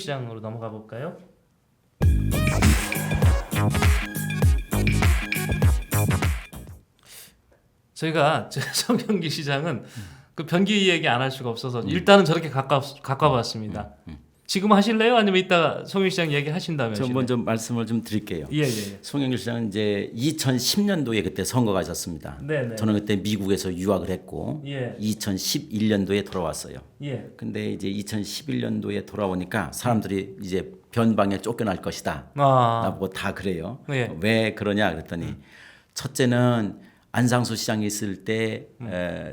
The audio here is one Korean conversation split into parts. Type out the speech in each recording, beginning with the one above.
시장으로 넘어가 볼까요? 저희가 저 송영기 시장은 그 변기 얘기 안 할 수가 없어서 일단은 저렇게 가까 가까웠습니다. 지금 하실래요? 아니면 이따 송영기 시장 얘기 하신다면? 저 먼저 말씀을 좀 드릴게요. 예 예. 예, 송영길 시장은 이제 2010년도에 그때 선거가 있었습니다. 네 네. 저는 그때 미국에서 유학을 했고 예. 2011년도에 돌아왔어요. 예. 근데 이제 2011년도에 돌아오니까 사람들이 이제 변방에 쫓겨날 것이다. 아. 나보고 다 그래요. 예. 왜 그러냐 그랬더니 첫째는 안상수 시장이 있을 때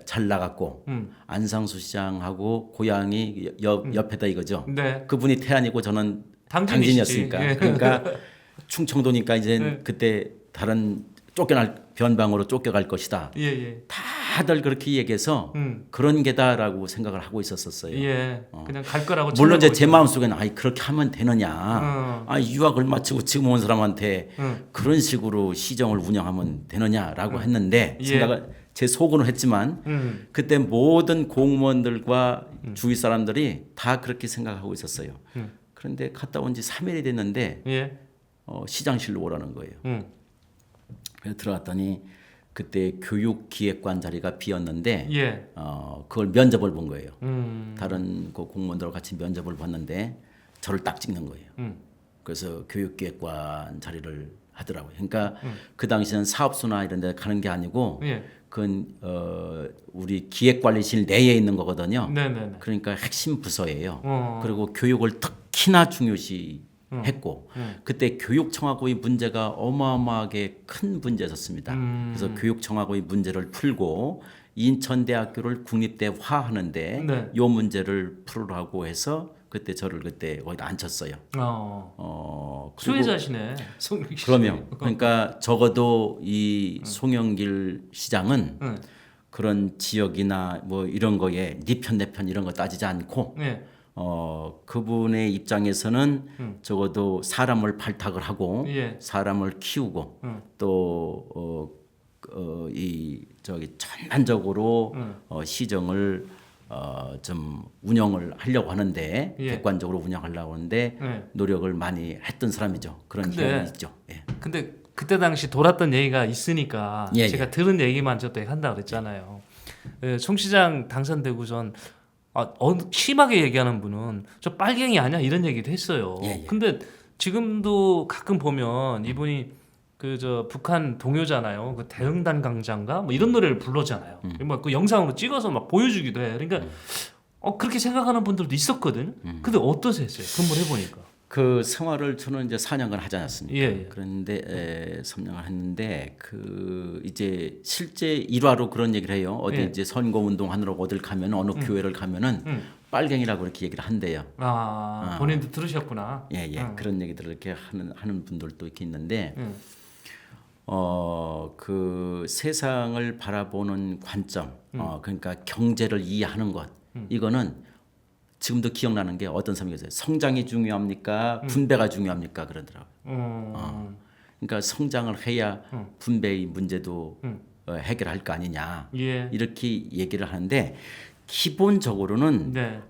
잘 나갔고 음. 안상수 시장하고 고향이 옆, 옆에다 이거죠. 네. 그분이 태안이고 저는 당진이시지. 당진이었으니까 예. 그러니까 충청도니까 이제 네. 그때 다른 쫓겨날 변방으로 쫓겨갈 것이다. 예 예. 다들 그렇게 얘기해서 음. 그런 게다라고 생각을 하고 있었었어요. 예. 그냥 갈 거라고. 물론 이제 제 마음속에는 아이 그렇게 하면 되느냐. 어. 아 유학을 마치고 지금 온 사람한테 응. 그런 식으로 시정을 운영하면 되느냐라고 했는데 예. 생각을 제 속으로 했지만 음. 그때 모든 공무원들과 주위 사람들이 다 그렇게 생각하고 있었어요. 음. 그런데 갔다 온 지 3일이 됐는데 예. 어, 시장실로 오라는 거예요. 음. 그래서 들어갔더니 그때 교육기획관 자리가 비었는데 예. 어, 그걸 면접을 본 거예요. 음. 다른 그 공무원들과 같이 면접을 봤는데 저를 딱 찍는 거예요. 음. 그래서 교육기획관 자리를 하더라고요. 그러니까 음. 그 당시에는 사업소나 이런 데 가는 게 아니고 예. 그건 어, 우리 기획관리실 내에 있는 거거든요. 네, 네, 네. 그러니까 핵심 부서예요. 어. 그리고 교육을 특히나 중요시 했고 음. 그때 교육청하고의 문제가 어마어마하게 큰 문제였습니다. 음. 그래서 교육청하고의 문제를 풀고 인천대학교를 국립대화하는데 네. 요 문제를 풀으라고 해서 그때 저를 그때 거기다 앉혔어요. 어. 어, 수혜자시네. 그러면 그러니까 적어도 이 송영길 시장은 응. 그런 지역이나 뭐 이런 거에 네편내편 이런 거 따지지 않고 예. 어 그분의 입장에서는 적어도 사람을 발탁을 하고 예. 사람을 키우고 응. 또 어, 이 저기 전반적으로 어, 시정을 어, 좀 운영을 하려고 하는데 예. 객관적으로 운영하려고 하는데 예. 노력을 많이 했던 사람이죠. 그런 경험이 있죠. 예. 근데 그때 당시 돌았던 얘기가 있으니까 예, 제가 들은 얘기만 저때 한다 그랬잖아요. 예, 총 시장 당선되고선 아, 어, 심하게 얘기하는 분은 저 빨갱이 아니야 이런 얘기도 했어요. 예, 예. 근데 지금도 가끔 보면 이분이 그 저 북한 동요잖아요. 그 대응단 강장가 뭐 이런 노래를 불러잖아요. 음. 뭐그 영상으로 찍어서 막 보여주기도 해. 그러니까 어 그렇게 생각하는 분들도 있었거든. 음. 근데 어떠세요? 근무를 해보니까. 그 생활을 저는 이제 4년간 하지 않았습니까? 예, 예. 그런데 에, 3년을 했는데 그 이제 실제 일화로 그런 얘기를 해요. 어디 예. 이제 선거 운동 하느라 어딜 가면 어느 교회를 가면은 음. 빨갱이라고 이렇게 얘기를 한대요. 아, 아. 본인도 들으셨구나. 예, 예. 음. 그런 얘기들을 이렇게 하는 하는 분들도 이렇게 있는데 음. 어, 그 세상을 바라보는 관점, 어, 그러니까 경제를 이해하는 것, 이거는 지금도 기억나는 게 어떤 사람이 계세요. 성장이 중요합니까? 분배가 중요합니까? 그러더라고요. 음. 그러니까 성장을 해야 분배의 문제도 어, 해결할 거 아니냐. 예. 이렇게 얘기를 하는데 기본적으로는 네.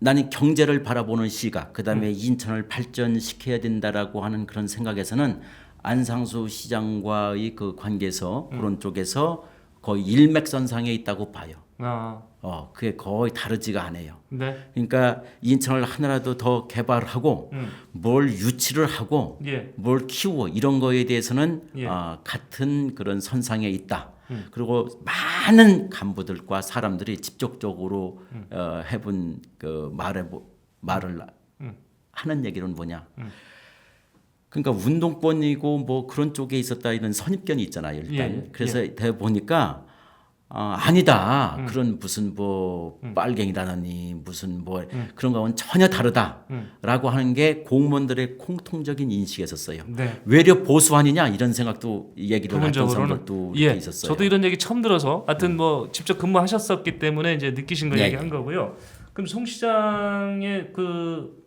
나는 경제를 바라보는 시각, 그다음에 인천을 발전시켜야 된다라고 하는 그런 생각에서는 안상수 시장과의 그 관계에서 그런 쪽에서 거의 일맥선상에 있다고 봐요. 아, 어, 그게 거의 다르지가 않아요. 네. 그러니까 인천을 하나라도 더 개발하고 음. 뭘 유치를 하고 예. 뭘 키우고 이런 거에 대해서는 예. 아, 같은 그런 선상에 있다. 음. 그리고 많은 간부들과 사람들이 직접적으로 음. 어, 해본 그 말에 뭐- 말을 음. 하는 얘기는 뭐냐? 그러니까 운동권이고 뭐 그런 쪽에 있었다 이런 선입견이 있잖아요. 일단 예, 예. 그래서 대 보니까 아, 아니다. 음. 그런 무슨 뭐 빨갱이라느니 무슨 뭐 그런 거하고는 전혀 다르다라고 하는 게 공무원들의 공통적인 인식이었어요. 네. 외려 보수 아니냐 이런 생각도 얘기를 했던 이렇게 예. 있었어요. 음. 저도 이런 얘기 처음 들어서 하여튼 뭐 직접 근무하셨었기 때문에 이제 느끼신 걸 예, 얘기한 거고요. 그럼 송 시장의 그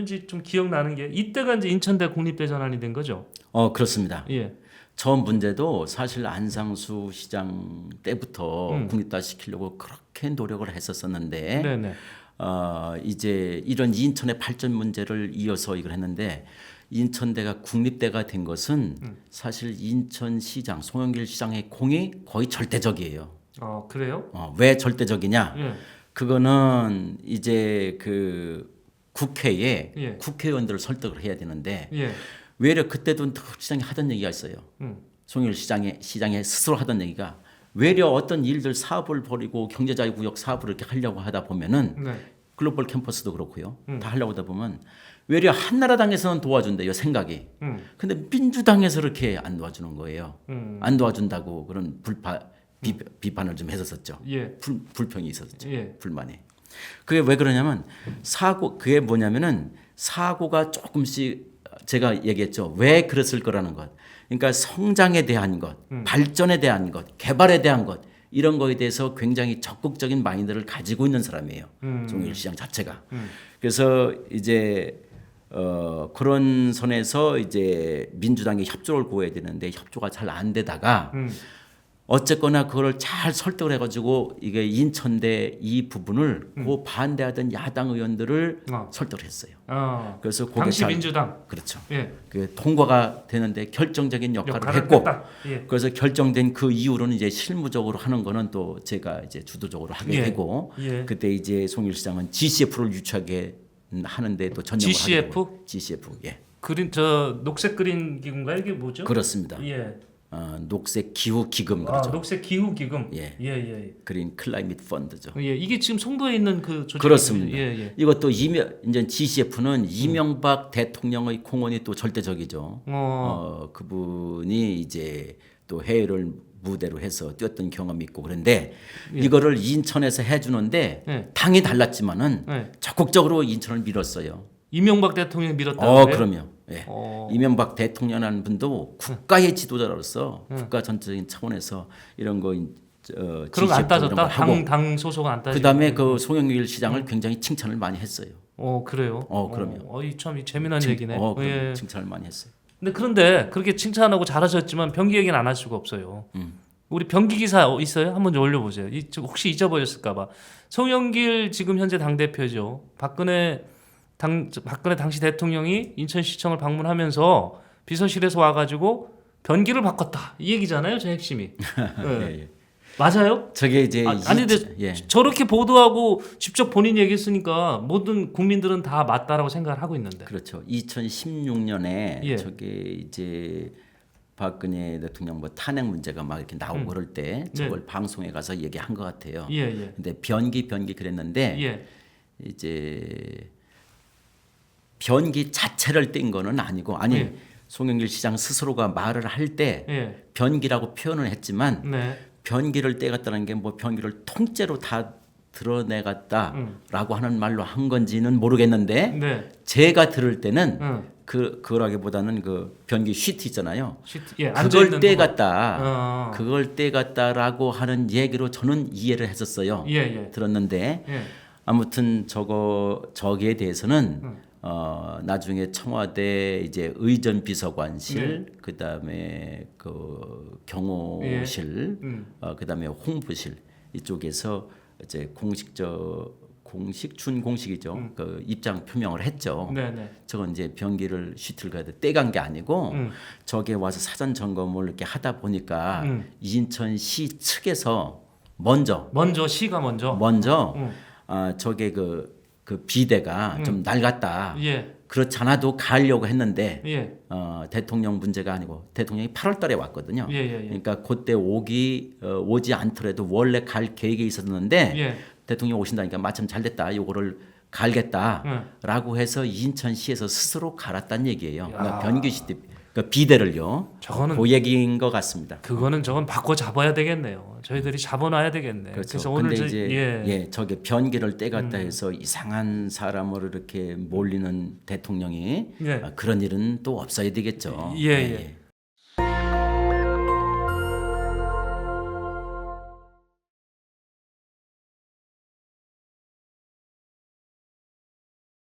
이제 좀 기억나는 게 이때가 이제 인천대 국립대 전환이 된 거죠. 어 그렇습니다. 예. 저 문제도 사실 안상수 시장 때부터 음. 국립화 시키려고 그렇게 노력을 했었었는데 네, 네. 어, 이제 이런 인천의 발전 문제를 이어서 이걸 했는데 인천대가 국립대가 된 것은 사실 인천시장 송영길 시장의 공이 거의 절대적이에요. 어 그래요? 어, 왜 절대적이냐? 예. 그거는 이제 그 국회에 예. 국회의원들을 설득을 해야 되는데 예. 외려 그때도 시장이 하던 얘기가 있어요. 음. 송일 시장에 시장에 스스로 하던 얘기가 외려 어떤 일들 사업을 벌이고 경제자유 구역 사업을 이렇게 하려고 하다 보면은 네. 글로벌 캠퍼스도 그렇고요. 음. 다 하려고 하다 보면 외려 한나라당에서는 도와준대요 생각이. 음. 근데 민주당에서 이렇게 안 도와주는 거예요. 음. 안 도와준다고 그런 불파 비, 비판을 좀 했었었죠. 예. 불, 불평이 있었죠. 예. 불만이. 그게 왜 그러냐면 사고 그게 뭐냐면은 사고가 조금씩 제가 얘기했죠. 왜 그랬을 거라는 것. 그러니까 성장에 대한 것, 음. 발전에 대한 것, 개발에 대한 것 이런 거에 대해서 굉장히 적극적인 마인드를 가지고 있는 사람이에요. 음. 종일 시장 자체가. 그래서 이제 어 그런 선에서 이제 민주당이 협조를 구해야 되는데 협조가 잘 안 되다가 음. 어쨌거나 그걸 잘 설득을 해가지고 이게 인천대 이 부분을 음. 그 반대하던 야당 의원들을 어. 설득을 했어요. 어. 그래서 그게 당시 잘- 민주당. 그렇죠. 예. 그 통과가 되는데 결정적인 역할을, 역할을 했고. 예. 그래서 결정된 그 이후로는 이제 실무적으로 하는 거는 또 제가 이제 주도적으로 하게 예. 되고 예. 그때 이제 송일 시장은 GCF를 유치하게 하는데 또 전념을 GCF? 하게 되고 GCF 예 그린 저 녹색 그린 기금가 이게 뭐죠? 그렇습니다. 예. 어, 녹색 기후 기금 아, 그렇죠. 녹색 기후 기금. 예. 예, 예. 그린 클라이밋 펀드죠. 예. 이게 지금 송도에 있는 그 조직 그렇습니다. 예, 예. 이것도 이명 이제 음. GCF는 이명박 대통령의 공헌이 또 절대적이죠. 어. 어, 그분이 이제 또 해외를 무대로 해서 뛰었던 경험이 있고 그런데 이거를 인천에서 해주는데 예. 당이 달랐지만은 예. 적극적으로 인천을 밀었어요. 이명박 대통령이 밀었다고 어? 그럼요. 예. 어. 이명박 대통령이라는 분도 국가의 지도자로서 국가 전체적인 차원에서 이런 거 어, 그런 거안 따졌다. 당, 당 소속은 안 따지고. 그다음에 그 송영길 시장을 굉장히 칭찬을 많이 했어요. 어, 그래요. 어, 그럼요. 어, 이참 재미난 칭- 얘기네. 어, 그럼 예. 칭찬을 많이 했어요. 근데 그런데 그렇게 칭찬하고 잘하셨지만 변기 얘기는 안 할 수가 없어요. 음. 우리 변기 기사 있어요? 한번 좀 올려보세요. 혹시 잊어버렸을까봐. 송영길 지금 현재 당 대표죠. 박근혜 당 저, 박근혜 당시 대통령이 인천시청을 방문하면서 비서실에서 와가지고 변기를 바꿨다 이 얘기잖아요. 제 핵심이. 예. 예, 예. 맞아요? 저게 이제 아, 이- 근데 예. 저렇게 보도하고 직접 본인 얘기했으니까 모든 국민들은 다 맞다라고 생각을 하고 있는데. 그렇죠. 2016년에 예. 저게 이제 박근혜 대통령 뭐 탄핵 문제가 막 이렇게 나오고 그럴 때 저걸 방송에 가서 얘기한 것 같아요. 음. 네. 예, 예. 근데 변기 변기 그랬는데 예. 이제 변기 자체를 뗀 거는 아니고 아니 예. 송영길 시장 스스로가 말을 할 때 예. 변기라고 표현을 했지만 네. 변기를 떼갔다는 게 뭐 변기를 통째로 다 드러내갔다라고 하는 말로 한 건지는 모르겠는데 네. 제가 들을 때는 응. 그 그러기보다는 그 변기 쉬트 있잖아요. 시트, 예, 그걸 떼갔다. 어. 그걸 떼갔다라고 하는 얘기로 저는 이해를 했었어요. 예, 예. 들었는데 예. 아무튼 저거 저기에 대해서는 음. 어 나중에 청와대 이제 의전 비서관실 네. 그다음에 그 경호실 음. 어 그다음에 홍보실 이쪽에서 이제 공식 저 공식 준공식이죠. 음. 그 입장 표명을 했죠. 네, 네. 저건 이제 변기를 슈트를 가도 떼간 게 아니고 음. 저게 와서 사전 점검을 이렇게 하다 보니까 음. 인천시 측에서 먼저 먼저 시가 먼저. 먼저 음. 아 저게 그, 그 비대가 좀 낡았다. 예. 그렇지 않아도 가려고 했는데 예. 어, 대통령 문제가 아니고 대통령이 8월달에 왔거든요. 예, 예, 예. 그러니까 그때 오기 어, 오지 않더라도 원래 갈 계획이 있었는데 예. 대통령 오신다니까 마침 잘 됐다. 요거를 갈겠다라고 해서 인천시에서 스스로 갈았다는 얘기예요. 그러니까 변기시 때 그러니까 비대를요. 저거는 그 얘기인 것 같습니다. 그거는 저건 바꿔 잡아야 되겠네요. 저희들이 잡아놔야 되겠네. 그렇죠. 그래서 오늘 근데 저, 이제 예. 예. 저게 변기를 떼갔다 해서 이상한 사람으로 이렇게 몰리는 대통령이 예. 아, 그런 일은 또 없어야 되겠죠. 예, 예.